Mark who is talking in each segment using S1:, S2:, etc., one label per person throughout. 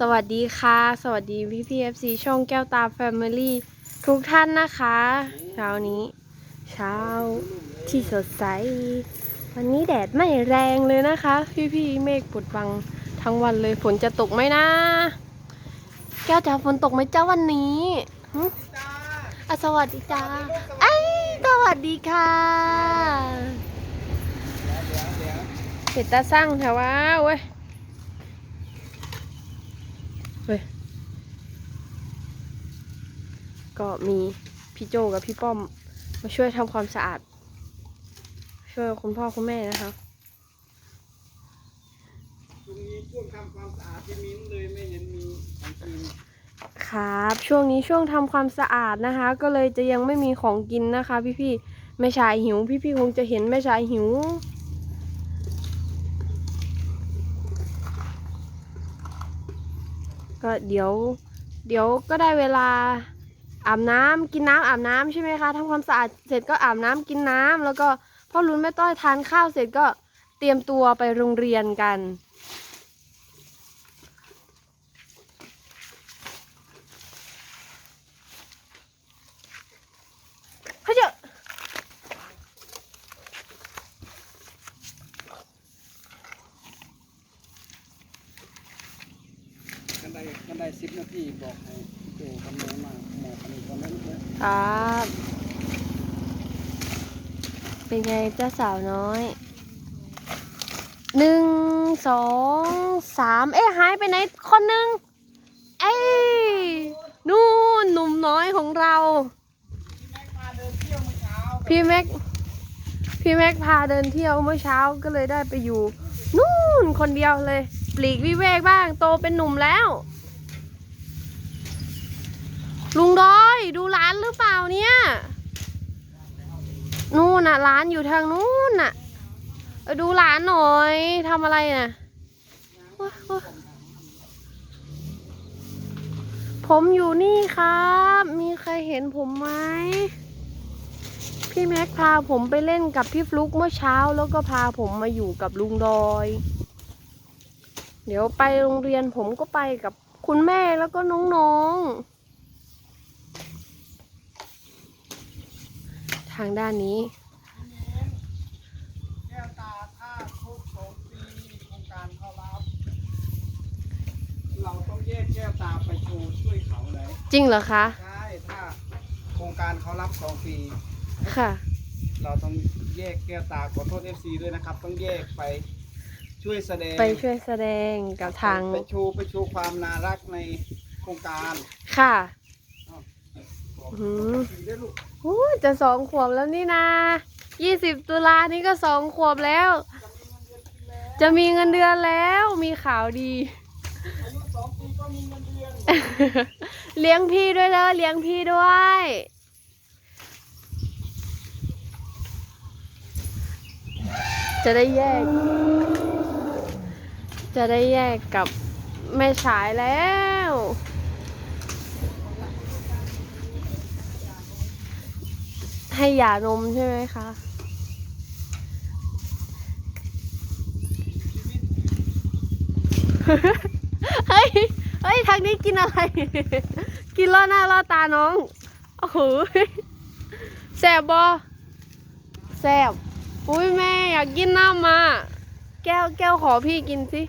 S1: สวัสดีค่ะ สวัสดีพี่พีเอฟซีช่องแก้วตาแฟมิลี่ทุกท่านนะคะ เช้านี้ เช้าที่สดใส วันนี้แดดไม่แรงเลยนะคะ พี่พี่ๆเมฆปดบังทั้งวันเลยฝนจะตกไหมนะ แก้วจ๋าฝนตกไหมจ้าวันนี้หึอะสวัสดีจ้าไอ้ยสวัสดีค่ะเห็ดตาสร้างแถวว่าเว้ย เฮ้ย ก็มีพี่โจกับพี่ป้อม มาช่วยทำความสะอาด ช่วยคุณพ่อคุณแม่นะคะ
S2: ตรงนี้ช่วงทำความสะอาดที่มิ้นเลยไม่เห็นมีของกิน
S1: ครับ ช่วงนี้ช่วงทำความสะอาดนะคะ ก็เลยจะยังไม่มีของกินนะคะ พี่ๆแม่ชายหิว พี่ๆคงจะเห็นแม่ชายหิว ก็เดี๋ยว เดี๋ยวก็ได้เวลา อาบน้ำกินน้ำอาบน้ำใช่ไหมคะทำความสะอาดเสร็จก็อาบน้ำกินน้ำแล้วก็พ่อรุนแม่ต้อยทานข้าวเสร็จก็เตรียมตัวไปโรงเรียนกันเฮ้ยเจ้า
S2: กันได้กันได้สิบนาทีบอกให้ คำนวณมาหมอกอันนี้ตอนนั้นนะครับ
S1: เป็นไงเจ้าสาวน้อย หนึ่ง สอง สาม เอ๊ะหายไปไหนคนหนึ่ง เอ้ยนู่นหนุ่มน้อยของเรา
S2: พาเดินเที่ยวเมื่อเช้า
S1: พี่แม็ก พี่แม็กพาเดินเที่ยวเมื่อเช้าก็เลยได้ไปอยู่ นู่นคนเดียวเลย ปลีกวิเวกบ้าง โตเป็นหนุ่มแล้ว ลุงดอยดูร้านหรือเปล่าเนี่ย นู่นน่ะร้านอยู่ทางนู้นน่ะดูร้านหน่อยทำอะไรน่ะ ผมอยู่นี่ครับ มีใครเห็นผมไหมพี่แม็กพาผมไปเล่นกับพี่ฟลุกเมื่อเช้าแล้วก็พาผมมาอยู่กับลุงดอย เดี๋ยวไปโรงเรียนผมก็ไปกับคุณแม่แล้วก็น้องๆ ทางด้านนี้
S2: แก้วตาถ้าครบสองปีโครงการเข้ารับเราต้องแยกแก้วตาไปโชว์ช่วยเขาเลย
S1: จริงเหรอคะ
S2: ใช่ถ้าโครงการเขารับสองปี
S1: ค่ะ
S2: เราต้องแยกแก้วตาขอโทษ FC ด้วยนะครับ ต้องแยกไปช่วยแสดง
S1: ไปช่วยแสดงกับทาง
S2: ไปโชว์ไปโชว์ความน่ารักในโครงการ
S1: ค่ะ
S2: บ อื
S1: ม
S2: โอ้
S1: จะสองขวบแล้วนี่นะยี่สิบตุลานี่ก็สองขวบแล้ว จะมีเงินเดือนแล้วมีข่าวดี
S2: เงินเดือน
S1: เลี้ยงพี่ด้วยเด้อเลี้ยงพี่ด้วย จะได้แยก จะได้แยกกับแม่ฉายแล้ว ให้หย่านมใช่ไหมคะ เฮ้ย เฮ้ย ทางนี้กินอะไร กินล่อหน้าล่อตาน้อง โอ้โหแสบบอแสบอุ้ยแม่อยากกินน้ำมา แก้วแก้วขอพี่กินสิ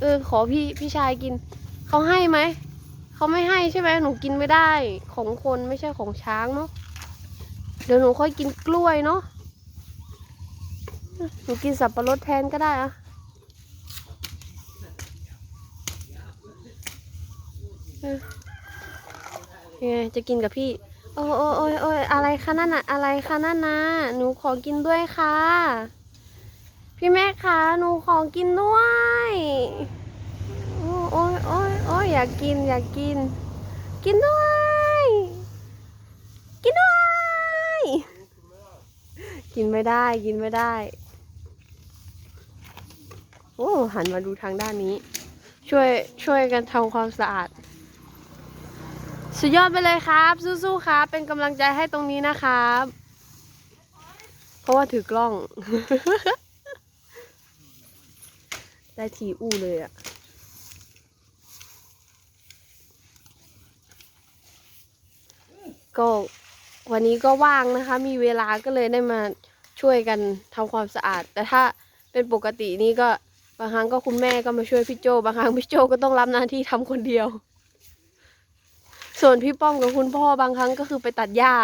S1: เออ ขอพี่พี่ชายกิน เขาให้ไหม เขาไม่ให้ใช่ไหมหนูกินไม่ได้ ของคนไม่ใช่ของช้างเนาะ ดี๋ยวหนูค่อยกินกล้วยเนาะหนูกินสับปะรดแทนก็ได้อะเออยังไงจะกินกับพี่ โอ้โอ้โอ้ยโอ้ยอะไรคะนั่นน่ะ อะไรคะนั่นนะหนูขอกินด้วยค่ะ พี่แม่คะหนูขอกินด้วยโอ้โอ้ยโอ้ยโอ้ยอยากกินอยากกิน กินด้วย กินไม่ได้กินไม่ได้ โอ้ หันมาดูทางด้านนี้ ช่วยช่วยกันทำความสะอาด สุดยอดไปเลยครับ สู้ๆครับ เป็นกำลังใจให้ตรงนี้นะครับ เพราะว่าถือกล้อง ได้ทีอู้เลยอะก็วันนี้ก็ว่างนะคะ มีเวลาก็เลยได้มา ช่วยกันทำความสะอาด แต่ถ้าเป็นปกตินี่ก็บางครั้งก็คุณแม่ก็มาช่วยพี่โจบางครั้งพี่โจก็ต้องรับหน้าที่ทำคนเดียว ส่วนพี่ป้อมกับคุณพ่อบางครั้งก็คือไปตัดหญ้า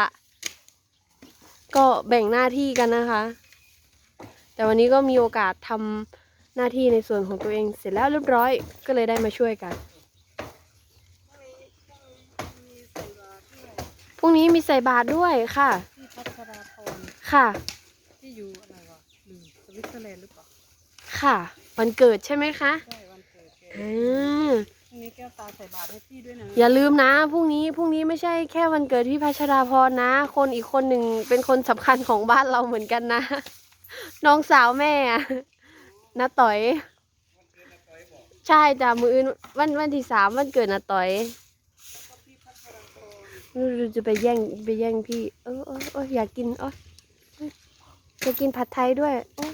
S1: ก็แบ่งหน้าที่กันนะคะ แต่วันนี้ก็มีโอกาสทำหน้าที่ในส่วนของตัวเองเสร็จแล้วเรียบร้อยก็เลยได้มาช่วยกันพรุ่งนี้มีใส่บาตรด้วยค่ะ
S3: ที่พัชราพร
S1: ค่ะ ค่ะ วันเกิดใช่ไหมคะ
S3: ใช่วันเกิดแก
S1: อ่า
S3: พรุ่งนี้แก้วตาใส่บาตรให้พี่ด้วยนะ
S1: อย่าลืมนะพรุ่งนี้พรุ่งนี้ไม่ใช่แค่วันเกิดพี่พัชราพรนะ คนอีกคนหนึ่งเป็นคนสำคัญของบ้านเราเหมือนกันนะ น้องสาวแม่อะนาต่อย ใช่จ้ะมืออื่นวันวันที่สามวันเกิดนาต่อยเราจะไปแย่งไปแย่งพี่ เออเออเอออยากกินเออจะกินผัดไทยด้วยโอ๊ย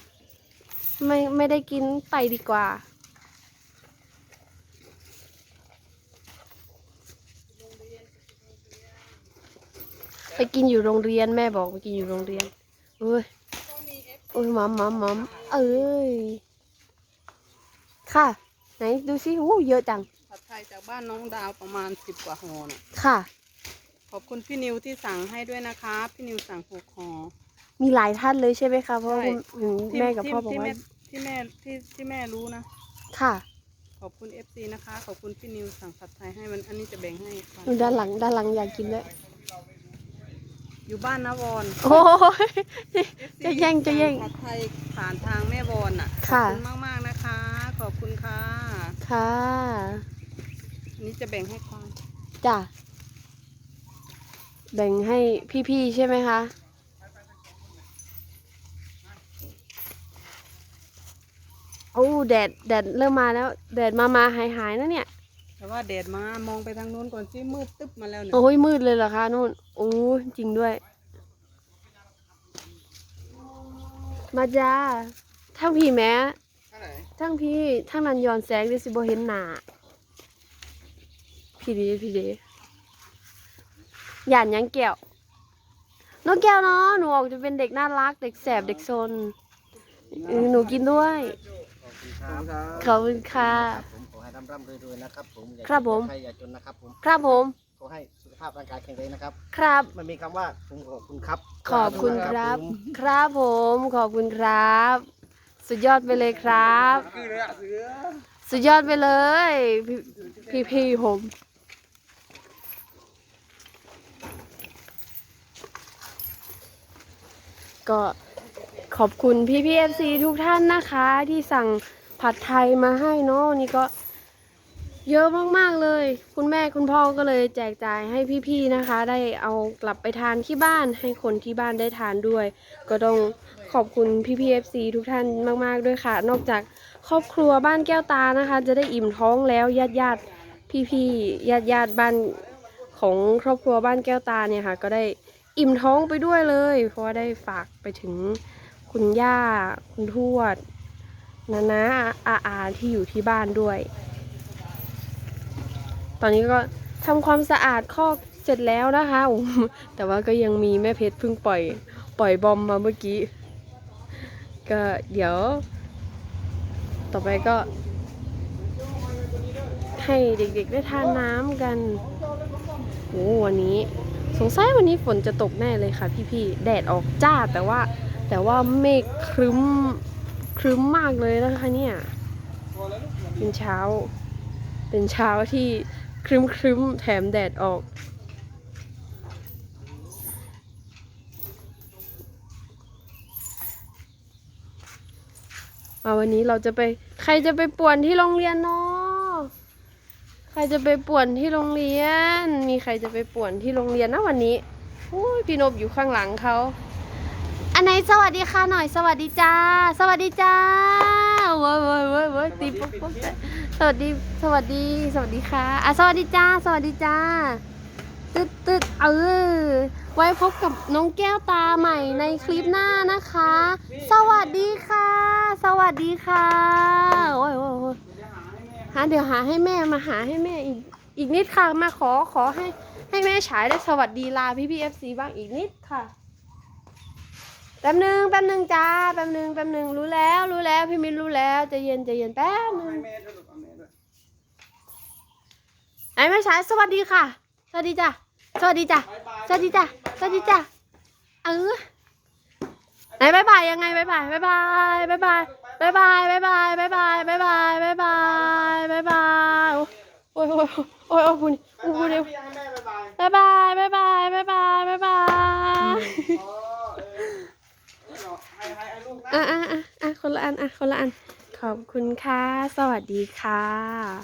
S1: ไม่ไม่ได้กินไปดีกว่า ไปกินอยู่โรงเรียนแม่บอกไปกินอยู่โรงเรียนเอ้ยโอ้ยหมัมหมัมหมัมเอ้ยค่ะ ไหนดูสิโอ้เยอะจัง
S3: ผัดไทยจากบ้านน้องดาวประมาณสิบกว่าห่อน่ะ
S1: ค่ะ
S3: ขอบคุณพี่นิวที่สั่งให้ด้วยนะคะ พี่นิวสั่งหกห่อ
S1: มีหลายท่านเลยใช่ไหมคะเพราะว่า
S3: ใช่
S1: คุณ
S3: ที่
S1: แม่กับ
S3: ที่
S1: พ่อบอก
S3: ที่
S1: ว่า
S3: แม่ที่แม่ที่ที่แม่รู้นะ
S1: ค่ะ
S3: ขอบคุณเอฟซีนะคะ ขอบคุณพี่นิวสั่งผัดไทยให้มันอันนี้จะแบ่งให้ค่ะ
S1: ดูด้านหลังด้านหลังอยากกินด้วย
S3: อยู่บ้านนะวอน
S1: โอ้ย
S3: FC
S1: จะแย่งจะแย่ง
S3: สั่ผัดไทยผ่านทางแม่วอนอะ
S1: ค่ะ
S3: ขอบคุณมากๆนะคะ ขอบคุณค่ะ
S1: ค่ะ
S3: อันนี้จะแบ่งให้ควาน
S1: จ้ะแบ่งให้พี่ๆใช่ไหมคะ โอ้แดดแดดเริ่มมาแล้ว แดดมามาหายหายๆนะเนี่ย
S3: แต่ว่าแดดมามองไปทางนู้นก่อนสิมืดตึ๊บมาแล้วเนี่ย
S1: โอ้ยมืดเลยเหรอคะนู่นโอ้ยจริงด้วย มาจ้าทั้งพี่แม้
S2: ข้างไหน
S1: ทั้งพี่ทั้งนันยอนแสงดิสิบเห็นหนาพี่ดีพี่ดีหยานหยังแก้วน้องแก้วเนาะหนูออกจะเป็นเด็กน่ารัก เด็กแสบเด็กซนเออหนูกินด้วย
S2: ครับครับ
S1: ขอบคุณค่ะ
S4: ผมขอให้ร่ำร่ำรวยๆนะครับผมอย่า
S1: ครับผม
S4: ใครอย่าจนนะครับผม
S1: ครับผม
S4: ขอให้สุขภาพร่างกายแข็งแรงนะครับ
S1: ครับ
S4: มันมีคำว่าผมขอบคุณครับ
S1: ขอบคุณครับ
S4: ผม
S1: ครับผม ขอบคุณครับ สุดยอดไปเลยครับ
S2: คือเรือเสือ
S1: สุดยอดไปเลย พี่พี่ๆผม ก็ขอบคุณพี่พี่เอฟซีทุกท่านนะคะ ที่สั่ง ผัดไทยมาให้เนาะนี่ก็เยอะมากๆเลย คุณแม่คุณพ่อก็เลยแจกจ่ายให้พี่ๆนะคะ ได้เอากลับไปทานที่บ้าน ให้คนที่บ้านได้ทานด้วย ก็ต้องขอบคุณพี่พี่เอฟซีทุกท่านมากๆด้วยค่ะ นอกจากครอบครัวบ้านแก้วตานะคะ จะได้อิ่มท้องแล้วญาติญาติพี่พี่ญาติญาติๆบ้านของครอบครัวบ้านแก้วตาเนี่ยค่ะ ก็ได้อิ่มท้องไปด้วยเลย เพราะว่าได้ฝากไปถึงคุณย่าคุณทวด นานาอาอาที่อยู่ที่บ้านด้วย ตอนนี้ก็ทำความสะอาดคอกเสร็จแล้วนะคะ แต่ว่าก็ยังมีแม่เพชรเพิ่งปล่อย ปล่อยบอมมาเมื่อกี้ ก็เดี๋ยว ต่อไปก็ ให้เด็กๆได้ทานน้ำกันโอ้วันนี้สงสัยวันนี้ฝนจะตกแน่เลยค่ะพี่ๆ แดดออกจ้าแต่ว่าแต่ว่าเมฆครึ้ม ครึ้มมากเลยนะคะเนี่ยเป็นเช้า เป็นเช้าที่ครึ้มครึ้มแถมแดดออก มาวันนี้เราจะไปใครจะไปป่วนที่โรงเรียนเนาะใครจะไปป่วนที่โรงเรียน มีใครจะไปป่วนที่โรงเรียนนะวันนี้พี่นบอยู่ข้างหลังเขา ไหนสวัสดีค่ะหน่อยสวัสดีจ้า สวัสดีจ้าเว้ยเว้ยเว้ยเว้ยตีปุ๊บปุ๊บสวัสดีสวัสดีสวัสดีค่ะอะสวัสดีจ้า สวัสดีจ้าตึ๊ดตึ๊ดเออไว้พบกับน้องแก้วตาใหม่ในคลิปหน้านะคะ สวัสดีค่ะ สวัสดีค่ะโอ้ยโอ้ยโอ้ยหาเดี๋ยวหาให้แม่มาหาให้แม่อีกอีกนิดค่ะมาขอขอให้ให้แม่ฉายได้สวัสดีลาพี่พี่เอฟซีบ้างอีกนิดค่ะ แป๊บหนึ่งแป๊บหนึ่งจ้าแป๊บหนึ่งแป๊บหนึ่งรู้แล้ว รู้แล้วพี่มินรู้แล้วใจะเย็นใจะเย็นแป๊บหนึ่
S2: ให้
S1: ง
S2: แม่ด้วยลูกเอาแม่ด้วย
S1: ไหนแม่ฉายสวัสดีค่ะ สวัสดีจ้ะสวัสดีจ้ะ
S2: บ๊ายบาย
S1: สวัสดีจ้ะสวัสดีจ้ะเออไหนบายบายยังไงบายบายบายบายบายบายบายบายบายบายบายบายบายบายบายบายบายบายโอ้ยโอ้ยโอ้ยโอ้ยคุณคุณเดียว
S2: พี่ให้แม่บ๊ายบาย
S1: บายบายบายบายบาย อะอะอะอะคนละอันอะคนละอัน ขอบคุณค่ะ สวัสดีค่ะ